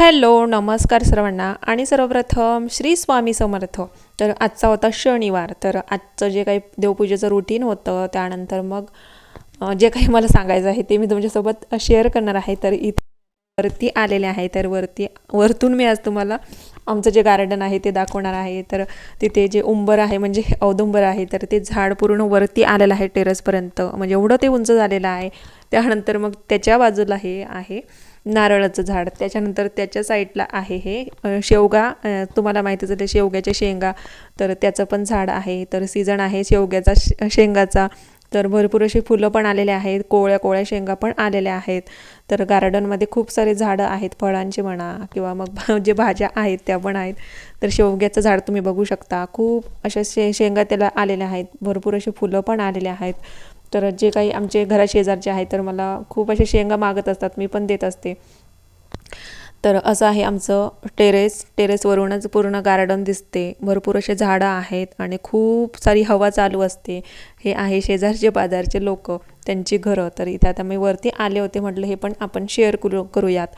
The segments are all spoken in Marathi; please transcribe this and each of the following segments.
हॅलो नमस्कार सर्वांना आणि सर्वप्रथम श्री स्वामी समर्थ. तर आजचा होता शनिवार. तर आजचं जे काही देवपूजेचं रुटीन होतं त्यानंतर मग जे काही मला सांगायचं आहे ते मी तुमच्यासोबत शेअर करणार आहे. तर इथे वरती आलेले आहे. तर वरती वरतून मी आज तुम्हाला आमचं जे गार्डन आहे ते दाखवणार आहे. तर तिथे जे उंबर आहे म्हणजे औदुंबर आहे तर ते झाड पूर्ण वरती आलेलं आहे टेरेसपर्यंत म्हणजे एवढं ते उंच झालेलं आहे. त्यानंतर मग त्याच्या बाजूला हे आहे नारळाचं झाड. त्याच्यानंतर त्याच्या साईडला आहे हे शेवगा. तुम्हाला माहितीच आहे शेवग्याच्या शेंगा. तर त्याचं पण झाड आहे. तर सीझन आहे शेवग्याचा शे- शेंगाचा. तर भरपूर अशी फुलं पण आलेले आहेत. कोवळ्या कोवळ्या शेंगा पण आलेल्या आहेत. तर गार्डनमध्ये खूप सारे झाडं आहेत. फळांची म्हणा किंवा मग जे भाज्या आहेत त्या पण आहेत. तर शेवग्याचं झाड तुम्ही बघू शकता. खूप अशा शे शेंगा त्याला आलेल्या आहेत. भरपूर अशी फुलं पण आलेले आहेत. तर जे काही आमचे घरा शेजारचे आहेत तर मला खूप असे शेंगा मागत असतात मी पण देत असते. तर असं आहे आमचं टेरेस. टेरेसवरूनच पूर्ण गार्डन दिसते. भरपूर असे झाडं आहेत आणि खूप सारी हवा चालू असते. हे आहे शेजारचे बाजारचे लोक त्यांची घरं. तर इथे आता मी वरती आले होते म्हटलं हे पण आपण शेअर करू करूयात.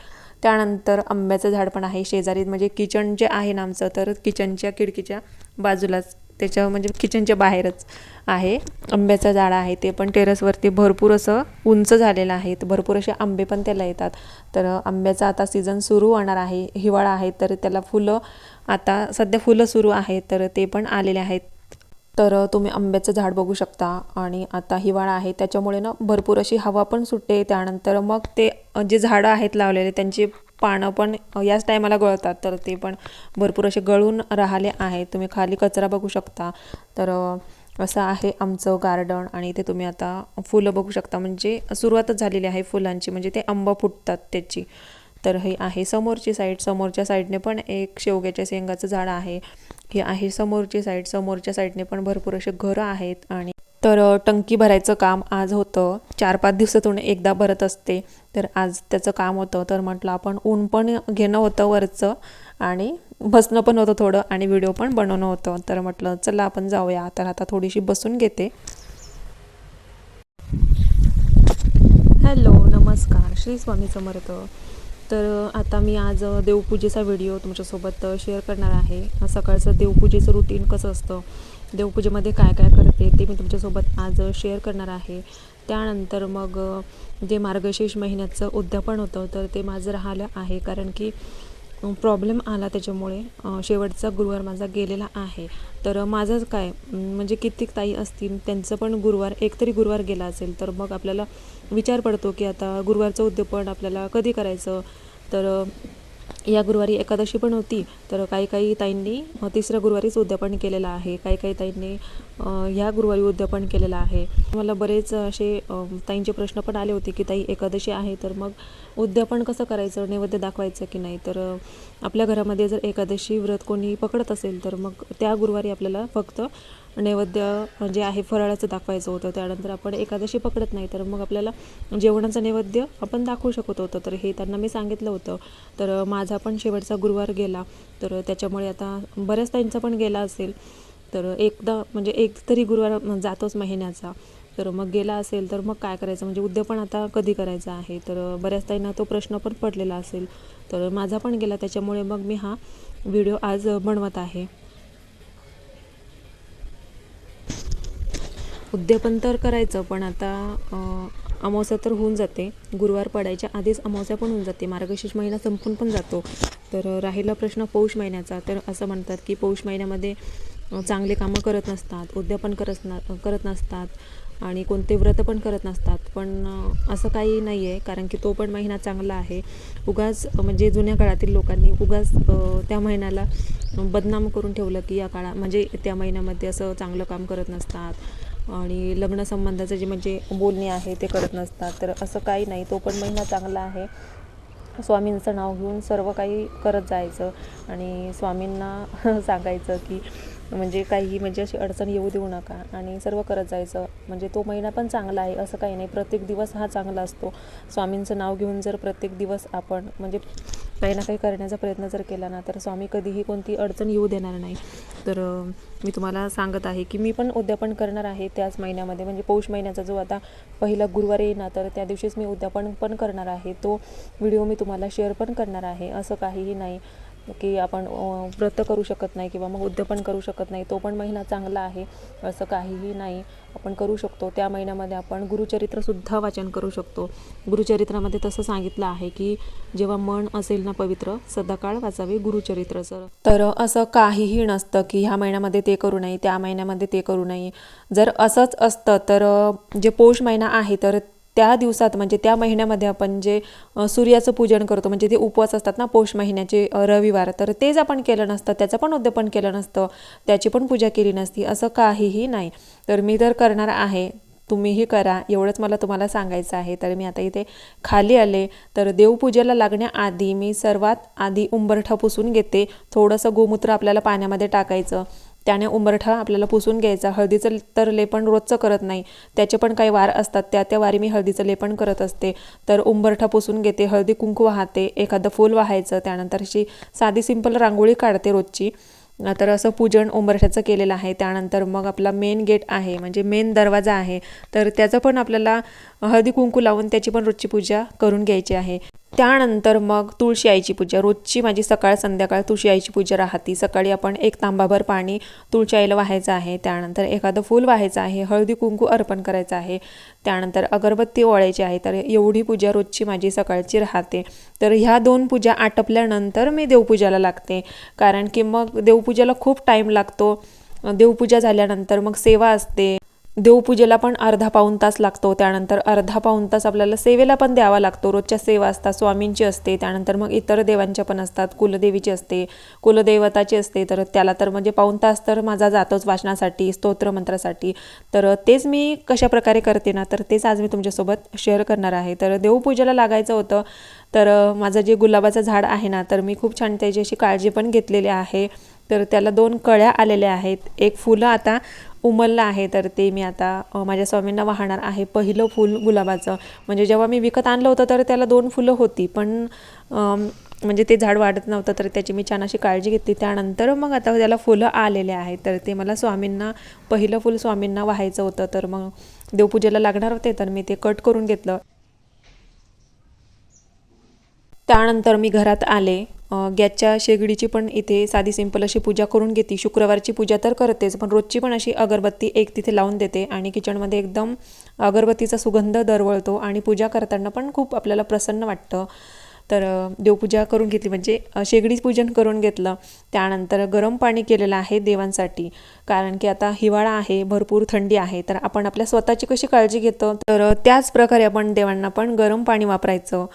त्यानंतर आंब्याचं झाड पण आहे. शेजारी म्हणजे किचन जे आहे ना आमचं तर किचनच्या खिडकीच्या बाजूलाच त्याच्या म्हणजे किचनच्या बाहेरच आहे. आंब्याचं झाड आहे ते पण टेरेसवरती भरपूर असं उंच झालेलं आहे. तर भरपूर असे आंबे पण त्याला येतात. तर आंब्याचा आता सीझन सुरू होणार आहे. हिवाळा आहे तर त्याला फुलं आता सध्या फुलं सुरू आहेत तर ते पण आलेले आहेत. तर तुम्ही आंब्याचं झाड बघू शकता. आणि आता हिवाळा आहे त्याच्यामुळे ना भरपूर अशी हवा पण सुटते. त्यानंतर मग ते जे झाडं आहेत लावलेले त्यांची पानं पण याच टायमाला गळतात तर ते पण भरपूर असे गळून राहिले आहेत. तुम्ही खाली कचरा बघू शकता. तर असं आहे आमचं गार्डन आणि इथे तुम्ही आता फुलं बघू शकता. म्हणजे सुरुवातच झालेली आहे फुलांची म्हणजे ते आंबा फुटतात त्याची. तर हे आहे समोरची साईड समोरच्या साईडने पण एक शेवग्याच्या शेंगाचं झाड आहे. हे आहे समोरची साईड समोरच्या साईडने पण भरपूर असे घरं आहेत आणि तर टंकी भरायचं काम आज होतं. चार पाच दिवसातून एकदा भरत असते. तर आज त्याचं काम होतं. तर म्हटलं आपण ऊन पण घेणं होतं वरचं आणि बसणं पण होतं थोडं आणि व्हिडिओ पण बनवणं होतं. तर म्हटलं चला आपण जाऊया. तर आता थोडीशी बसून घेते. हॅलो नमस्कार. श्री स्वामी समर्थ. तर आता मी आज देवपूजेचा व्हिडिओ तुमच्यासोबत शेअर करणार आहे. सकाळचं देवपूजेचं रुटीन कसं असतं? देवपूजेमध्ये काय काय करते ते मी तुमच्यासोबत आज शेअर करणार आहे. त्यानंतर मग जे मार्गशीर्ष महिन्याचं उद्यापन होतं तर ते माझं राहिलं आहे. कारण की प्रॉब्लेम आला त्याच्यामुळे शेवटचा गुरुवार माझा गेलेला आहे. तर माझंच काय म्हणजे कित्येक ताई असतील त्यांचं पण गुरुवार एक तरी गुरुवार गेला असेल तर मग आपल्याला विचार पडतो की आता गुरुवारचं उद्यापन आपल्याला कधी करायचं? तर या गुरुवारी एकादशी पण होती तर काही काही ताईंनी तिसऱ्या गुरुवारीच उद्यापन केलेलं आहे. काही काही ताईंनी ह्या गुरुवारी उद्यापन केलेलं आहे. मला बरेच असे ताईंचे प्रश्न पण आले होते की ताई एकादशी आहे तर मग उद्यापन कसं करायचं नैवेद्य दाखवायचं की नाही? तर आपल्या घरामध्ये जर एकादशी व्रत कोणी पकडत असेल तर मग त्या गुरुवारी आपल्याला फक्त नैवेद्य जे आहे फराळाचं दाखवायचं होतं. त्यानंतर आपण एकादशी पकडत नाही तर मग आपल्याला जेवणाचं नैवेद्य आपण दाखवू शकत होतं. तर हे त्यांना मी सांगितलं होतं. तर माझा पण शेवटचा गुरुवार गेला. तर त्याच्यामुळे आता बऱ्याच ताईंचा पण गेला असेल. तर एकदा म्हणजे एक तरी गुरुवार जातोच महिन्याचा. तर मग गेला असेल तर मग काय करायचं? म्हणजे उद्या पण आता कधी करायचं आहे? तर बऱ्याच ताईंना तो प्रश्न पण पडलेला असेल. तर माझा पण गेला त्याच्यामुळे मग मी हा व्हिडिओ आज बनवत आहे. उद्यापन तर करायचं पण आता अमावस्या तर होऊन जाते. गुरुवार पडायच्या आधीच अमावस्या पण होऊन जाते. मार्गशीर्ष महिना संपून पण जातो. तर राहिला प्रश्न पौष महिन्याचा. तर असं म्हणतात की पौष महिन्यामध्ये चांगले कामं करत नसतात उद्यापन करत ना करत नसतात आणि कोणते व्रत पण करत नसतात. पण असं काही नाही आहे कारण की तो पण महिना चांगला आहे. उगाच म्हणजे जुन्या काळातील लोकांनी उगाच त्या महिन्याला बदनाम करून ठेवलं की या काळा म्हणजे त्या महिन्यामध्ये असं चांगलं काम करत नसतात. आणि लग्नसंबंधाचं जे म्हणजे बोलणे आहे ते करत नसतात. तर असं काही नाही. तो पण महिना चांगला आहे. स्वामींचं नाव घेऊन सर्व काही करत जायचं. आणि स्वामींना सांगायचं की म्हणजे काही म्हणजे अशी अडचण येऊ देऊ नका. आणि सर्व करत जायचं. म्हणजे तो महिना पण चांगला आहे. असं काही नाही. प्रत्येक दिवस हा चांगला असतो. स्वामींचं नाव घेऊन जर प्रत्येक दिवस आपण म्हणजे काही ना काही करण्याचा प्रयत्न जर केला ना तर स्वामी कधीही कोणती अडचण येऊ देणार नाही. तर मी तुम्हाला सांगत आहे की मी पण उद्यापन करणार आहे त्याच महिन्यामध्ये. म्हणजे पौष महिन्याचा जो आता पहिला गुरुवार येईल ना तर त्या दिवशीच मी उद्यापन पण करणार आहे. तो व्हिडिओ मी तुम्हाला शेअर पण करणार आहे. असं काहीही नाही. की आपण व्रत करू शकत नाही किंवा मग उद्यापन करू शकत नाही तो पण महिना चांगला आहे असं काहीही नाही. आपण करू शकतो. त्या महिन्यामध्ये आपण गुरुचरित्रसुद्धा वाचन करू शकतो. गुरुचरित्रामध्ये तसं सांगितलं आहे की जेव्हा मन असेल ना पवित्र सदाकाळ वाचावे गुरुचरित्रचं तर असं काहीही नसतं की ह्या महिन्यामध्ये ते करू नये त्या महिन्यामध्ये ते करू नये. जर असंच असतं तर जे पौष महिना आहे तर त्या दिवसात म्हणजे त्या महिन्यामध्ये आपण जे सूर्याचं पूजन करतो म्हणजे ते उपवास असतात ना पौष महिन्याचे रविवार तर तेच आपण केलं नसतं त्याचं पण उद्यापन केलं नसतं त्याची पण पूजा केली नसती असं काहीही नाही. तर मी तर करणार आहे तुम्हीही करा एवढंच मला तुम्हाला सांगायचं आहे. तर मी आता इथे खाली आले तर देवपूजेला लागण्याआधी मी सर्वात आधी उंबरठा पुसून घेते. थोडंसं गोमूत्र आपल्याला पाण्यामध्ये टाकायचं त्याने उंबरठा आपल्याला पुसून घ्यायचा. हळदीचं तर लेपण रोजचं करत नाही. त्याचे पण काही वार असतात. त्या त्या वारी मी हळदीचं लेपण करत असते. तर उंबरठा पुसून घेते. हळदी कुंकू वाहते. एखादं फूल वाहायचं. त्यानंतर अशी साधी सिंपल रांगोळी काढते रोजची. तर असं पूजन उंबरठ्याचं केलेलं आहे. त्यानंतर मग आपला मेन गेट आहे. म्हणजे मेन दरवाजा आहे. तर त्याचं पण आपल्याला हळदी कुंकू लावून त्याची पण रोजची पूजा करून घ्यायची आहे. त्यानंतर मग तुळशी आईची पूजा. रोजची माझी सकाळ संध्याकाळ तुळशी आईची पूजा राहते. सकाळी आपण एक तांबाभर पाणी तुळशी आईला वाहायचं आहे. त्यानंतर एखादं फूल वाहायचं आहे. हळदी कुंकू अर्पण करायचं आहे. त्यानंतर अगरबत्ती ओळायची आहे. तर एवढी पूजा रोजची माझी सकाळची राहते. तर ह्या दोन पूजा आटपल्यानंतर मी देवपूजाला लागते. कारण की मग देवपूजाला खूप टाईम लागतो. देवपूजा झाल्यानंतर मग सेवा असते. देवपूजेला पण अर्धा पाऊण तास लागतो. त्यानंतर अर्धा पाऊण तास आपल्याला सेवेला पण द्यावा लागतो. रोजच्या सेवा असतात स्वामींची असते. त्यानंतर मग इतर देवांच्या पण असतात. कुलदेवीची असते कुलदेवताची असते. तर त्याला तर म्हणजे पाऊण तास तर माझा जातोच वाचनासाठी स्तोत्र मंत्रासाठी. तर तेच मी कशा प्रकारे करते ना तर तेच आज मी तुमच्यासोबत शेअर करणार आहे. तर देवपूजेला लागायचं होतं. तर माझं जे गुलाबाचं झाड आहे ना तर मी खूप छान त्याची अशी काळजी पण घेतलेली आहे. तर त्याला दोन कळ्या आलेल्या आहेत. एक फुलं आता उमललं आहे तर ते मी आता माझ्या स्वामींना वाहणार आहे पहिलं फूल गुलाबाचं. म्हणजे जेव्हा मी विकत आणलं होतं तर त्याला दोन फुलं होती. पण म्हणजे ते झाड वाढत नव्हतं तर त्याची मी छान अशी काळजी घेतली. त्यानंतर मग आता त्याला फुलं आलेले आहेत. तर ते मला स्वामींना पहिलं फुल स्वामींना व्हायचं होतं तर मग देवपूजेला लागणार होते तर मी ते कट करून घेतलं. त्यानंतर मी घरात आले. गॅसच्या शेगडीची पण इथे साधी सिंपल अशी पूजा करून घेते. शुक्रवारची पूजा तर करतेच पण रोजची पण अशी अगरबत्ती एक तिथे लावून देते आणि किचनमध्ये एकदम अगरबत्तीचा सुगंध दरवळतो आणि पूजा करताना पण खूप आपल्याला प्रसन्न वाटतं. तर देवपूजा करून घेतली म्हणजे शेगडी पूजन करून घेतलं. त्यानंतर गरम पाणी केलेलं आहे देवांसाठी कारण की आता हिवाळा आहे भरपूर थंडी आहे तर आपण आपल्या स्वतःची कशी काळजी घेतो? तर त्याच प्रकारे आपण देवांना पण गरम पाणी वापरायचं.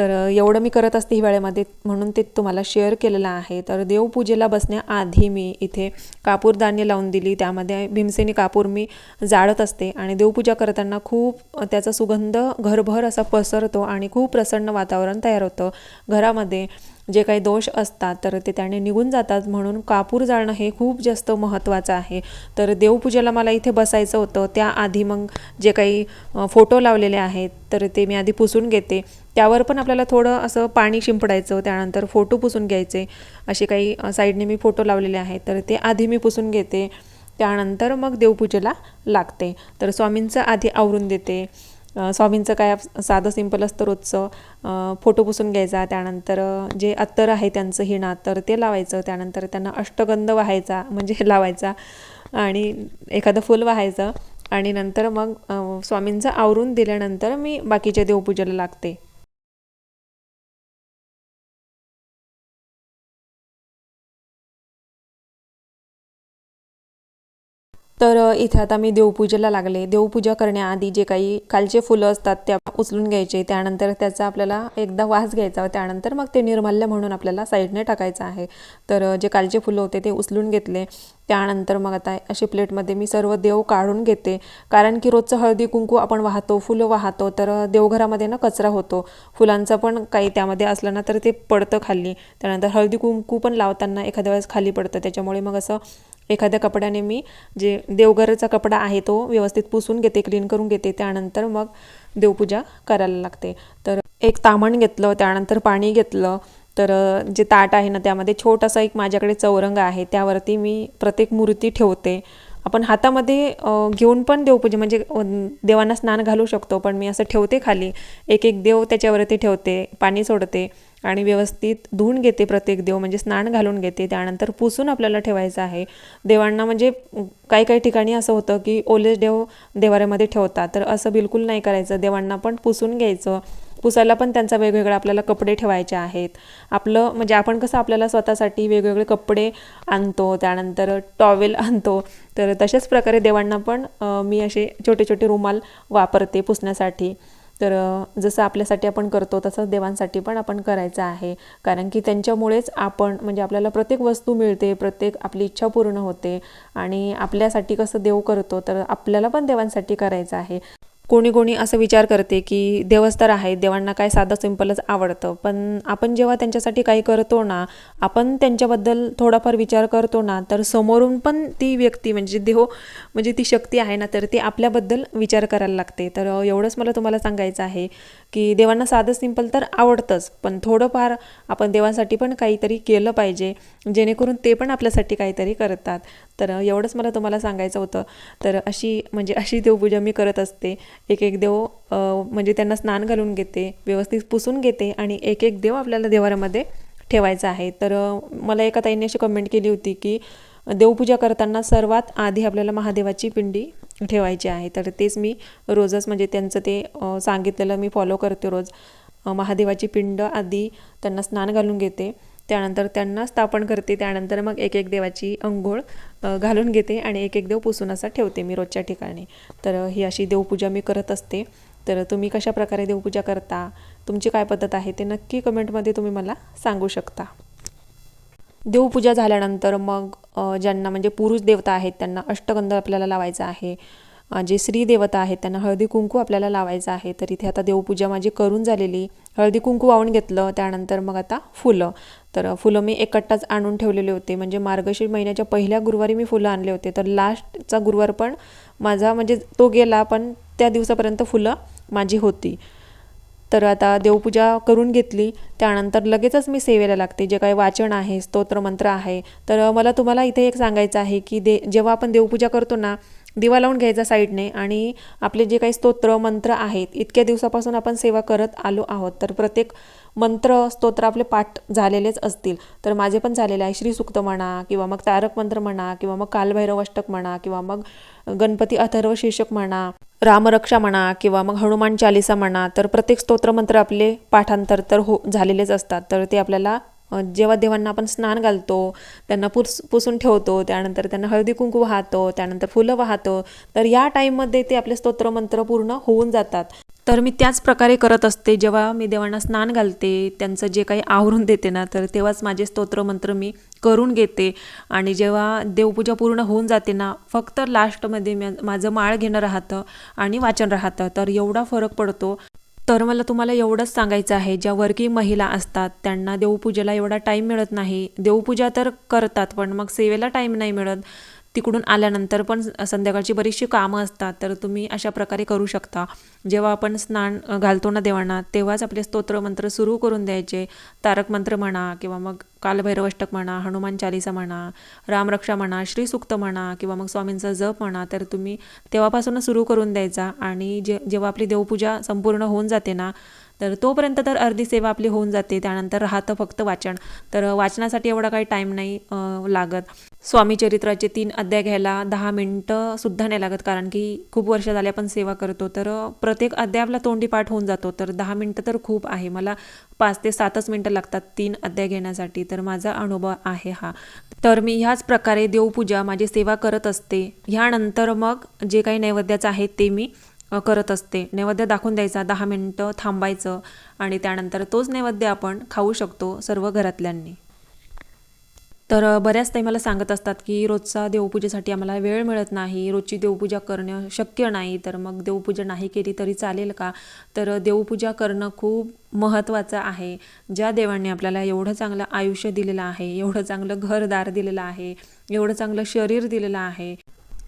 तर एवढं मी करत असते हिवाळ्यामध्ये म्हणून ते तुम्हाला शेअर केलेलं आहे. तर देवपूजेला बसण्याआधी मी इथे कापूरदानी लावून दिली. त्यामध्ये भीमसेनी कापूर मी जाळत असते आणि देवपूजा करताना खूप त्याचा सुगंध घरभर असा पसरतो आणि खूप प्रसन्न वातावरण तयार होतं. घरामध्ये जे काही दोष असतात तर ते त्याने निघून जातात म्हणून कापूर जाळणं हे खूप जास्त महत्त्वाचं आहे. तर देवपूजेला मला इथे बसायचं होतं. त्याआधी मग जे काही फोटो लावलेले आहेत तर ते मी आधी पुसून घेते. त्यावर पण आपल्याला थोडं असं पाणी शिंपडायचं त्यानंतर फोटो पुसून घ्यायचे. असे काही साईडने मी फोटो लावलेले आहेत तर ते आधी मी पुसून घेते. त्यानंतर मग देवपूजेला लागते. तर स्वामींचं आधी आवरून देते. स्वामींचं काय साधं सिंपल असतं रोजचं. फोटो पुसून घ्यायचा त्यानंतर जे अत्तर आहे त्यांचं हिण अत्तर ते लावायचं. त्यानंतर त्यांना अष्टगंध वाहायचा म्हणजे लावायचा. आणि एखादं फूल वाहायचं. आणि नंतर मग स्वामींचं आवरून दिल्यानंतर मी बाकीच्या देवपूजेला लागते. तर इथे आता मी देवपूजेला लागले. देवपूजा करण्याआधी जे काही कालचे फुलं असतात त्या उचलून घ्यायचे. त्यानंतर त्याचा आपल्याला एकदा वास घ्यायचा त्यानंतर मग ते निर्माल्य म्हणून आपल्याला साईडने टाकायचं आहे. तर जे कालचे फुलं होते ते उचलून घेतले. त्यानंतर मग आता अशी प्लेटमध्ये मी सर्व देव काढून घेते. कारण की रोजचं हळदी कुंकू आपण वाहतो फुलं वाहतो तर देवघरामध्ये ना कचरा होतो. फुलांचा पण काही त्यामध्ये असलं ना तर ते पडतं खाली. त्यानंतर हळदी कुंकू पण लावताना एखाद्या वेळेस खाली पडतं. त्याच्यामुळे मग असं एखाद्या कपड्याने मी जे देवघराचा कपडा आहे तो व्यवस्थित पुसून घेते क्लीन करून घेते त्यानंतर मग देवपूजा करायला लागते. तर एक तामण घेतलं त्यानंतर पाणी घेतलं. तर जे ताट आहे ना त्यामध्ये छोटासा एक माझ्याकडे चौरंग आहे त्यावरती मी प्रत्येक मूर्ती ठेवते. आपण हातामध्ये घेऊन पण देवपूजा म्हणजे देवांना स्नान घालू शकतो पण मी असं ठेवते खाली. एक एक देव त्याच्यावरती ठेवते पाणी सोडते. आणि व्यवस्थित धुवून घेते प्रत्येक देव म्हणजे स्नान घालून घेते. त्यानंतर पुसून आपल्याला ठेवायचं आहे. देवांना म्हणजे काही काही ठिकाणी असं होतं की ओले देव देवाऱ्यामध्ये ठेवतात तर असं बिलकुल नाही करायचं. देवांना पण पुसून घ्यायचं. पुसायला पण त्यांचा वेगवेगळा आपल्याला कपडे ठेवायचे आहेत. आपलं म्हणजे आपण कसं आपल्याला स्वतःसाठी वेगवेगळे कपडे आणतो त्यानंतर टॉवेल आणतो. तर तशाच प्रकारे देवांना पण मी असे छोटे छोटे रुमाल वापरते पुसण्यासाठी. तर जसं आपल्यासाठी आपण करतो तसंच देवांसाठी पण आपण करायचं आहे. कारण की त्यांच्यामुळेच आपण म्हणजे आपल्याला प्रत्येक वस्तू मिळते प्रत्येक आपली इच्छा पूर्ण होते. आणि आपल्यासाठी कसं देव करतो तर आपल्याला पण देवांसाठी करायचं आहे. कोणी कोणी असं विचार करते की देवच तर आहे देवांना काय साधं सिंपलच आवडतं. पण आपण जेव्हा त्यांच्यासाठी काही करतो ना आपण त्यांच्याबद्दल थोडाफार विचार करतो ना तर समोरून पण ती व्यक्ती म्हणजे देव म्हणजे ती शक्ती आहे ना तर ती आपल्याबद्दल विचार करायला लागते. तर एवढंच मला तुम्हाला सांगायचं आहे की देवांना साधं सिंपल तर आवडतंच पण थोडंफार आपण देवांसाठी पण काहीतरी केलं पाहिजे जेणेकरून ते पण आपल्यासाठी काहीतरी करतात. तर एवढंच मला तुम्हाला सांगायचं होतं. तर अशी म्हणजे अशी देवपूजा मी करत असते. एक एक देव म्हणजे त्यांना स्नान घालून घेते व्यवस्थित पुसून घेते आणि एक एक देव आपल्याला देवारामध्ये ठेवायचा आहे. तर मला एका ताईने अशी कमेंट केली होती की देवपूजा करताना सर्वात आधी आपल्याला महादेवाची पिंडी ठेवायची आहे. तर तेच मी रोजच म्हणजे त्यांचं ते सांगितलेलं मी फॉलो करते रोज. महादेवाची पिंड आधी त्यांना स्नान घालून घेते. त्यानंतर त्यांना स्थापन करते. त्यानंतर मग एक एक देवाची अंघोळ घालून घेते आणि एक एक देव पुसून असा ठेवते मी रोजच्या ठिकाणी. तर ही अशी देवपूजा मी करत असते. तर तुम्ही कशा प्रकारे देवपूजा करता? तुमची काय पद्धत आहे ते नक्की कमेंटमध्ये तुम्ही मला सांगू शकता. देवपूजा झाल्यानंतर मग ज्यांना म्हणजे पुरुष देवता आहेत त्यांना अष्टगंध आपल्याला लावायचा आहे. जे श्रीदेवता आहेत त्यांना हळदी कुंकू आपल्याला लावायचं आहे. तर इथे आता देवपूजा माझी करून झालेली. हळदी कुंकू वाहून घेतलं त्यानंतर मग आता फुलं. तर फुलं मी एक आणून ठेवलेले होते. म्हणजे मार्गशीर महिन्याच्या पहिल्या गुरुवारी मी फुलं आणले होते. तर लास्टचा गुरुवार पण माझा म्हणजे तो गेला पण त्या दिवसापर्यंत फुलं माझी होती. तर आता देवपूजा करून घेतली. त्यानंतर लगेचच मी सेवेला लागते. जे काही वाचन आहे स्तोत्रमंत्र आहे. तर मला तुम्हाला इथे एक सांगायचं आहे की दे जेव्हा आपण देवपूजा करतो ना दिवा लावून घ्यायचा साईडने आणि आपले जे काही स्तोत्र मंत्र आहेत इतक्या दिवसापासून आपण सेवा करत आलो आहोत. तर प्रत्येक मंत्र स्तोत्र आपले पाठ झालेलेच असतील. तर माझे पण झालेले आहे. श्री सुक्त म्हणा किंवा मग तारक मंत्र म्हणा किंवा मग कालभैरव अष्टक म्हणा किंवा मग गणपती अथर्व शीर्षक म्हणा रामरक्षा म्हणा किंवा मग हनुमान चालिसा म्हणा तर प्रत्येक स्तोत्रमंत्र आपले पाठांतर तर हो झालेलेच असतात. तर ते आपल्याला जेव्हा देवांना आपण स्नान घालतो त्यांना पुस पुसून ठेवतो त्यानंतर त्यांना हळदी कुंकू वाहतो त्यानंतर फुलं वाहतो तर या टाईममध्ये ते आपले स्तोत्रमंत्र पूर्ण होऊन जातात. तर मी त्याच प्रकारे करत असते जेव्हा मी देवांना स्नान घालते त्यांचं जे काही आवरून देते ना तर तेव्हाच माझे स्तोत्रमंत्र मी करून घेते. आणि जेव्हा देवपूजा पूर्ण होऊन जाते ना फक्त लास्टमध्ये मी माझं माळ घेणं राहतं आणि वाचन राहतं तर एवढा फरक पडतो. तर मला तुम्हाला एवढंच सांगायचं आहे ज्या वर्किंग महिला असतात त्यांना देवपूजेला एवढा टाईम मिळत नाही. देवपूजा तर करतात पण मग सेवेला टाईम नाही मिळत. तिकडून आल्यानंतर पण संध्याकाळची बरीचशी कामं असतात. तर तुम्ही अशा प्रकारे करू शकता. जेव्हा आपण स्नान घालतो ना देवांना तेव्हाच आपले स्तोत्रमंत्र सुरू करून द्यायचे. तारक मंत्र म्हणा किंवा मग कालभैरवष्टक म्हणा हनुमान चालिसा म्हणा रामरक्षा म्हणा श्रीसुक्त म्हणा किंवा मग स्वामींचा जप म्हणा तर तुम्ही तेव्हापासूनच सुरू करून द्यायचा. आणि जे जेव्हा आपली देवपूजा संपूर्ण होऊन जाते ना तर तोपर्यंत तर अर्धी सेवा आपली होऊन जाते त्यानंतर राहतं फक्त वाचन. तर वाचनासाठी एवढा काही टाईम नाही लागत. स्वामी चरित्राचे तीन अध्याय घ्यायला दहा मिनटं सुद्धा नाही लागत कारण की खूप वर्ष झाले आपण सेवा करतो. तर प्रत्येक अध्याय आपला तोंडी पाठ होऊन जातो. तर दहा मिनटं तर खूप आहे. मला पाच ते सातच मिनटं लागतात तीन अध्याय घेण्यासाठी. तर माझा अनुभव आहे हा. तर मी ह्याच प्रकारे देवपूजा माझी सेवा करत असते. ह्यानंतर मग जे काही नैवेद्याचं आहे ते मी करत असते. नैवेद्य दाखवून द्यायचा दहा मिनटं थांबायचं आणि त्यानंतर तोच नैवेद्य आपण खाऊ शकतो सर्व घरातल्यांनी. तर बऱ्याच ताई मला सांगत असतात की रोजचा देवपूजेसाठी आम्हाला वेळ मिळत नाही रोजची देवपूजा करणं शक्य नाही तर मग देवपूजा नाही केली तरी चालेल का? तर देवपूजा करणं खूप महत्त्वाचं आहे. ज्या देवांनी आपल्याला एवढं चांगलं आयुष्य दिलेलं आहे एवढं चांगलं घरदार दिलेलं आहे एवढं चांगलं शरीर दिलेलं आहे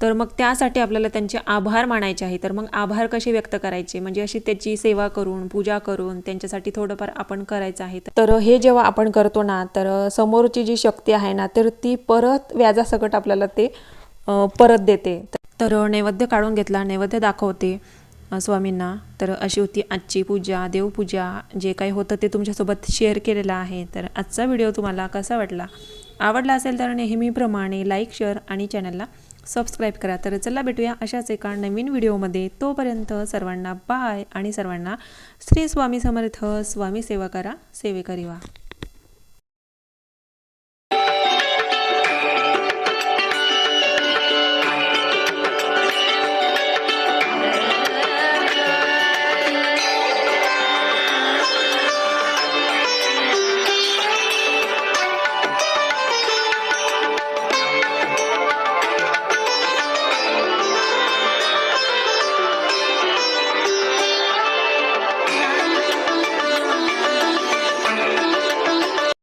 तर मग त्यासाठी आपल्याला त्यांचे आभार मानायचे आहे. तर मग आभार कसे व्यक्त करायचे? म्हणजे अशी त्याची सेवा करून पूजा करून त्यांच्यासाठी थोडंफार आपण करायचं आहे. तर हे जेव्हा आपण करतो ना तर समोरची जी शक्ती आहे ना तर ती परत व्याजासकट आपल्याला ते परत देते. तर नैवेद्य काढून घेतला नैवेद्य दाखवते स्वामींना. तर अशी होती आजची पूजा देवपूजा. जे काही होतं ते तुमच्यासोबत शेअर केलेलं आहे. तर आजचा व्हिडिओ तुम्हाला कसा वाटला? आवडला असेल तर नेहमीप्रमाणे लाईक शेअर आणि चॅनलला सबस्क्राईब करा. तर चला भेटूया अशाच एका नवीन व्हिडिओमध्ये. तोपर्यंत सर्वांना बाय आणि सर्वांना श्री स्वामी समर्थ स्वामी सेवा करा सेवेकरी व्हा